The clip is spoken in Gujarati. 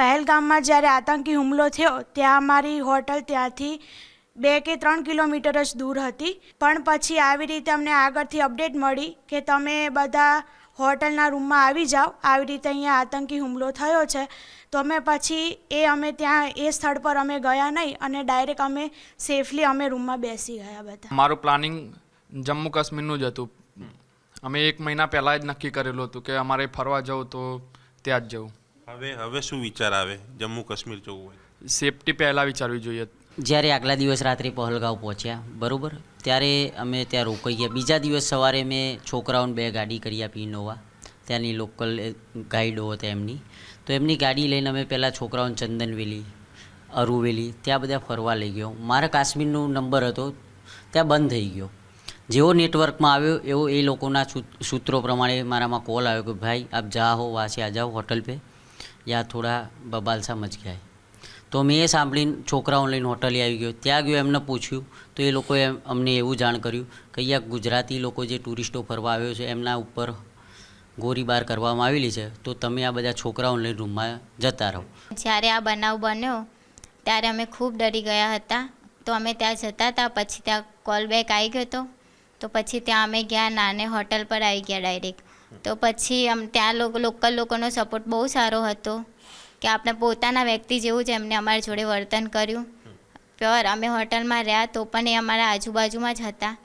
પહેલગામમાં જ્યારે આતંકી હુમલો થયો, ત્યાં અમારી હોટલ ત્યાંથી બે કે ત્રણ કિલોમીટર જ દૂર હતી. પણ પછી આવી રીતે અમને આગળથી અપડેટ મળી કે તમે બધા હોટલના રૂમમાં આવી જાઓ. આવી રીતે અહીંયા આતંકી હુમલો થયો છે. તો અમે પછી એ અમે ત્યાં, એ સ્થળ પર અમે ગયા નહીં અને ડાયરેક્ટ અમે સેફલી અમે રૂમમાં બેસી ગયા બધા. મારું પ્લાનિંગ જમ્મુ કાશ્મીરનું જ હતું. અમે એક મહિના પહેલાં જ નક્કી કરેલું હતું કે અમારે ફરવા જવું તો ત્યાં જ જવું. હવે હવે શું વિચાર આવે? જમ્મુ કાશ્મીર જવું હોય. સેફટી પહેલાં વિચારવી જોઈએ. જ્યારે આગલા દિવસ રાત્રે પહલગાંવ પહોંચ્યા બરાબર? ત્યારે અમે ત્યાં રોકાઈ ગયા. બીજા દિવસ સવારે મેં છોકરાઓને બે ગાડી કરી આપી ઇનોવા ત્યાંની લોકલ ગાઈડો હતા એમની. તો એમની ગાડી લઈને અમે પહેલાં છોકરાઓને ચંદનવેલી અરુવેલી ત્યાં બધા ફરવા લઈ ગયો. મારા કાશ્મીરનો નંબર હતો ત્યાં બંધ થઈ ગયો. જેવો નેટવર્કમાં આવ્યો એવો એ લોકોના સૂત્રો પ્રમાણે મારામાં કોલ આવ્યો કે ભાઈ આપ જા હો વાસે આ જાઓ હોટલ પે. યા થોડા બબાલ સમજ ગયા તો મેં એ સાંભળીને છોકરાઓને લઈને હોટલે આવી ગયો. ત્યાં ગયો, એમને પૂછ્યું. તો એ લોકોએ અમને એવું જાણ કર્યું કે અહીંયા ગુજરાતી લોકો જે ટુરિસ્ટો ફરવા આવ્યો છે, એમના ઉપર ગોળીબાર કરવામાં આવેલી છે. તો તમે આ બધા છોકરાઓને લઈને રૂમમાં જતા રહો. જ્યારે આ બનાવ બન્યો, ત્યારે અમે ખૂબ ડરી ગયા હતા. તો અમે ત્યાં જતા હતા, પછી ત્યાં કોલ બેક આવી ગયો હતો તો પછી ત્યાં અમે ગયા, નાને હોટલ પર આવી ગયા ડાયરેક્ટ તો પછી અમ ત્યાં લોકો લોકલ લોકોનો સપોર્ટ બહુ સારો હતો કે આપણે પોતાના વ્યક્તિ જેવું જ એમને અમારી જોડે વર્તન કર્યું. પ્યોર અમે હોટલમાં રહ્યા તો પણ એ અમારા આજુબાજુમાં જ હતા.